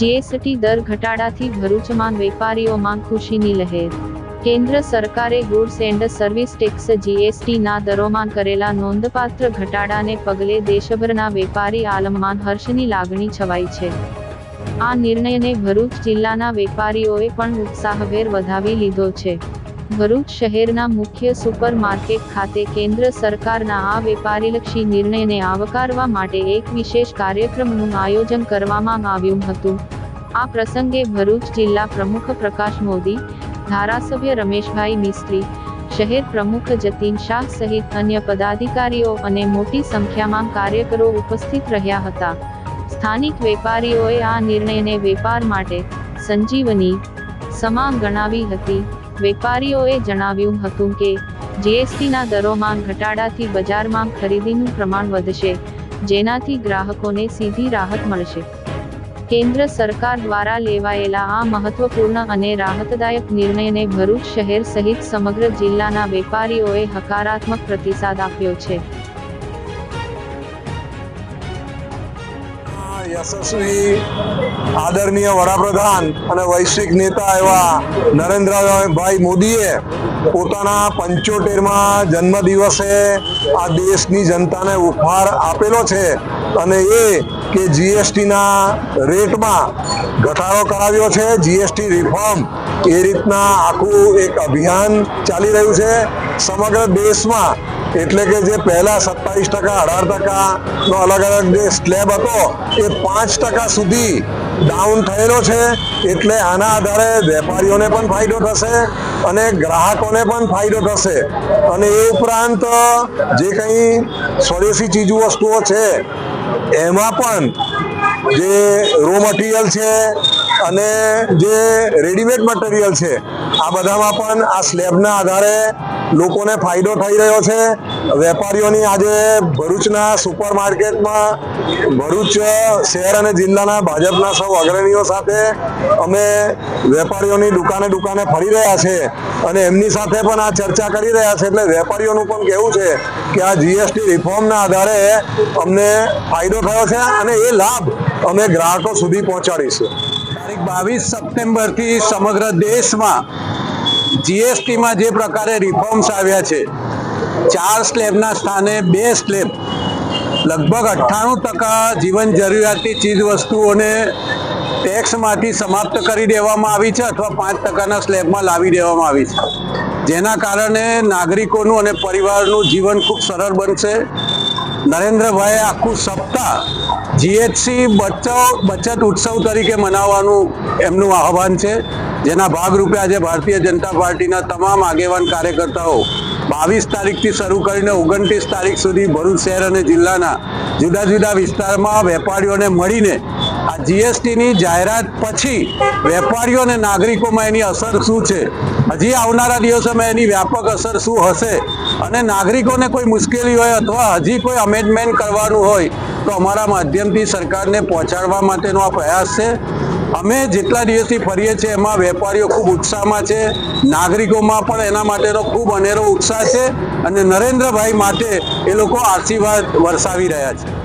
GST દર ઘટાડાથી ભરૂચમાં વેપારીઓમાં ખુશીની લહેર. કેન્દ્ર સરકારે ગુડ્સ એન્ડ સર્વિસ ટેક્સ જીએસટીના દરોમાં કરેલા નોંધપાત્ર ઘટાડાને પગલે દેશભરના વેપારી આલમમાં હર્ષની લાગણી છવાઈ છે. આ નિર્ણયને ભરૂચ જિલ્લાના વેપારીઓએ પણ ઉત્સાહભેર વધાવી લીધો છે. ભરૂચ શહેરના મુખ્ય સુપરમાર્કેટ ખાતે કેન્દ્ર સરકારના આ વેપારીલક્ષી નિર્ણયને આવકારવા માટે એક વિશેષ કાર્યક્રમનું આયોજન કરવામાં આવ્યું હતું. આ પ્રસંગે ભરૂચ જિલ્લા પ્રમુખ પ્રકાશ મોદી, ધારાસભ્ય રમેશભાઈ મિસ્ત્રી, શહેર પ્રમુખ જતીન શાહ સહિત અન્ય પદાધિકારીઓ અને મોટી સંખ્યામાં કાર્યકરો ઉપસ્થિત રહ્યા હતા. સ્થાનિક વેપારીઓએ આ નિર્ણયને વેપાર માટે સંજીવની સમા ગણાવી હતી. વેપારીઓએ જણાવ્યું હતું કે જીએસટીના દરોમાં ઘટાડાથી બજારમાં ખરીદીનું પ્રમાણ વધશે, જેનાથી ગ્રાહકોને સીધી રાહત મળશે. કેન્દ્ર સરકાર દ્વારા લેવાયેલા આ મહત્વપૂર્ણ અને રાહતદાયક નિર્ણયને ભરૂચ શહેર સહિત સમગ્ર જિલ્લાના વેપારીઓએ હકારાત્મક પ્રતિસાદ આપ્યો છે. યશસ્વી, આદરણીય વડાપ્રધાન અને વૈશ્વિક નેતા એવા નરેન્દ્રભાઈ મોદીએ પોતાના પંચોતેરમાં જન્મદિવસે આ દેશની જનતાને ઉપહાર આપેલો છે અને એ કે જીએસટીના રેટમાં ઘટાડો કરાવ્યો છે, જીએસટી રિફોર્મ એ રીતના આખું એક અભિયાન ચાલી રહ્યું છે. સમગ્ર દેશમાં એટલે કે જે પહેલા સત્તાવીસ ટકા, અઢાર ટકાનો અલગ અલગ જે સ્લેબ હતો, એ પાંચ ટકા સુધી ડાઉન થયેલો છે. એટલે આના આધારે વેપારીઓને પણ ફાયદો થશે અને ગ્રાહકોને પણ ફાયદો થશે. અને એ ઉપરાંત, જે કંઈ સ્વદેશી ચીજવસ્તુઓ છે, એમાં પણ જે રો મટીરિયલ છે અને જે રેડીમેડ મટીરિયલ છે, આ બધામાં પણ આ સ્લેબના આધારે લોકોને ફાયદો થઈ રહ્યો છે. વેપારીઓની આજે ભરૂચના સુપર માર્કેટમાં ભરૂચ શહેર અને જિલ્લાના ભાજપના સૌ અગ્રણીઓ સાથે અમે વેપારીઓની દુકાને દુકાને ફરી રહ્યા છે અને એમની સાથે પણ આ ચર્ચા કરી રહ્યા છે. એટલે વેપારીઓનું પણ કહેવું છે કે આ જીએસટી રિફોર્મના આધારે અમને ફાયદો થયો છે અને એ લાભ અમે ગ્રાહકો સુધી પહોંચાડીશું. તારીખ બાવીસ સપ્ટેમ્બરથી સમગ્ર દેશમાં જીએસટીમાં જે પ્રકારે રિફોર્મ્સ આવ્યા છે, ચાર સ્લેબના સ્થાને બે સ્લેબ, લગભગ અઠ્ઠાણું ટકા જીવન જરૂરિયાતની ચીજ વસ્તુઓને ટેક્સમાંથી સમાપ્ત કરી દેવામાં આવી છે અથવા પાંચ ટકાના સ્લેબમાં લાવી દેવામાં આવી છે. જેના કારણે નાગરિકોનું અને પરિવારનું જીવન ખૂબ સરળ બનશે. નરેન્દ્રભાઈએ આખું સપ્તાહ જીએચસી બચાવ, બચત ઉત્સવ તરીકે મનાવવાનું એમનું આહવાન છે. જેના ભાગરૂપે આજે ભારતીય જનતા પાર્ટીના તમામ આગેવાન કાર્યકર્તાઓ બાવીસ તારીખથી શરૂ કરીને ઓગણત્રીસ તારીખ સુધી ભરૂચ શહેર અને જિલ્લાના જુદા જુદા વિસ્તારમાં વેપારીઓને મળીને જીએસટીની જાહેરાત પછી વેપારીઓ અને નાગરિકોમાં એની અસર શું છે? હજી આવનારા દિવસોમાં એની વ્યાપક અસર શું હશે? અને નાગરિકોને કોઈ મુશ્કેલી હોય અથવા હજી કોઈ અમેન્ડમેન્ટ કરવાનું હોય, તો અમારા માધ્યમથી સરકારને પહોંચાડવા માટેનો આ પ્રયાસ છે. અમે જેટલા દિવસથી ફરીએ છીએ, એમાં વેપારીઓ ખૂબ ઉત્સાહમાં છે. નાગરિકોમાં પણ એના માટેનો ખૂબ અનેરો ઉત્સાહ છે. અને નરેન્દ્રભાઈ માટે એ લોકો આશીર્વાદ વરસાવી રહ્યા છે.